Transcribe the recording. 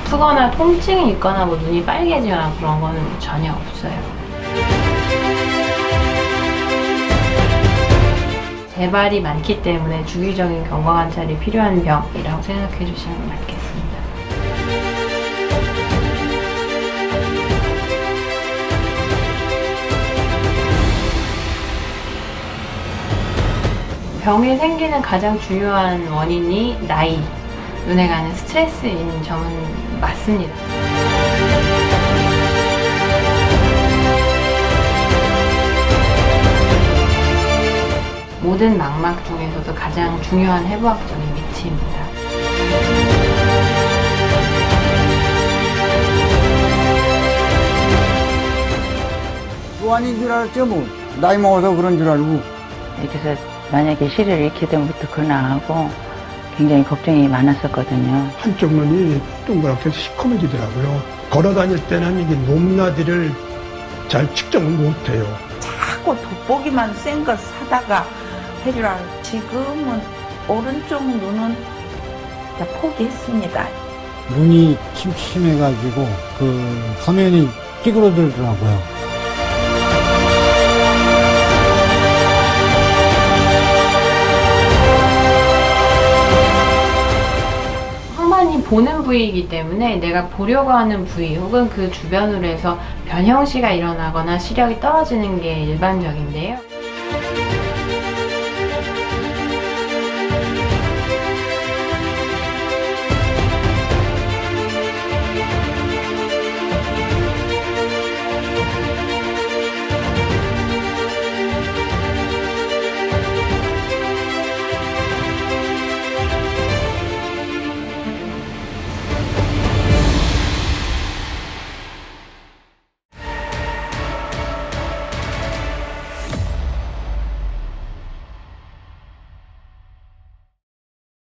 아프거나 통증이 있거나 뭐 눈이 빨개지거나 그런 거는 전혀 없어요. 재발이 많기 때문에 주기적인 경과 관찰이 필요한 병이라고 생각해 주시면 맞겠습니다. 병이 생기는 가장 중요한 원인이 나이, 눈에 가는 스트레스인 점은 맞습니다. 모든 망막 중에서도 가장 중요한 해부학적인 위치입니다. 노안인 줄 알았죠, 뭐. 나이 먹어서 그런 줄 알고. 이렇게 해서 만약에 시리를 잃게 되면 어떡하나 하고 굉장히 걱정이 많았었거든요. 한쪽 눈이 동그랗게 시커매지더라고요. 걸어 다닐 때는 이게 높낮이를 잘 측정을 못해요. 자꾸 돋보기만 센거 사다가 해주라. 지금은 오른쪽 눈은 다 포기했습니다. 눈이 침침해가지고 그 화면이 찌그러들더라고요. 보는 부위이기 때문에 내가 보려고 하는 부위 혹은 그 주변으로 해서 변형시가 일어나거나 시력이 떨어지는 게 일반적인데요.